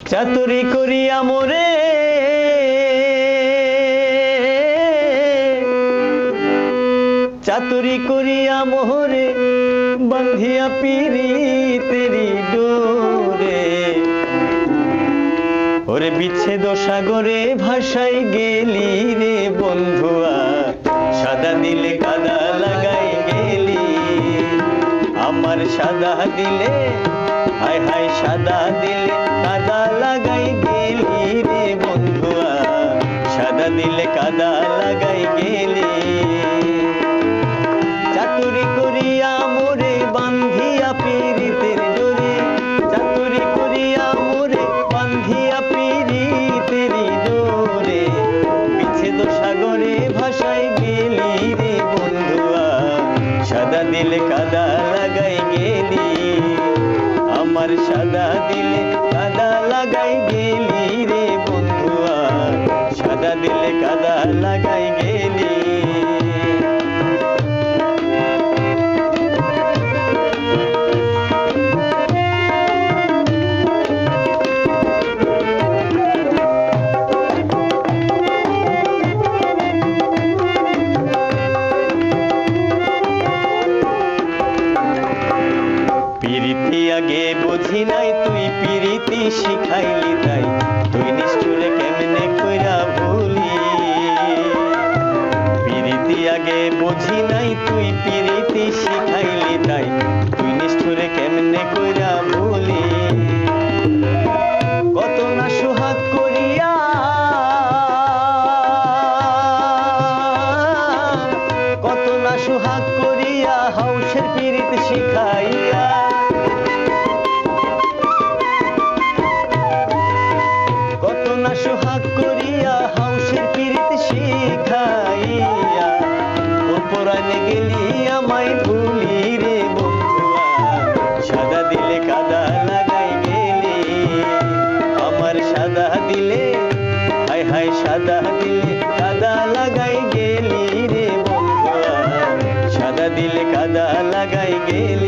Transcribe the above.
চাতুরি করিয়া মোরে চাতুরি করিয়া মোহরে বান্ধিয়া পিরি তেরি ডোরে। ওরে বিচ্ছেদ সাগরে ভাষাই গেলি রে বন্ধুয়া সাদা দিলে কাদা লাগাই গেলি। আমার সাদা দিলে হায় হায় সাদা দিলে কাদা লাগাই আগে বুঝি নাই তুই পিরিতি শিখাইলি তাই। তুই নিষ্ঠুরে কেমনে কইরা ভুলি? পিরিতি আগে বুঝি নাই তুই পিরিতি শিখাইলি তাই। তুই নিষ্ঠুরে কেমনে কইরা ভুলি? কত না সুহাগ করিয়া কত না সুহাগ করিয়া হাউসের পিরিত শিখাইয়া দিলে কাদা লাগাই গেলি আমার সাদা দিলে, হায় হায় সাদা দিলে কাদা লাগাই গেলি রে বন্ধু। সাদা দিলে কাদা লাগাই গেলি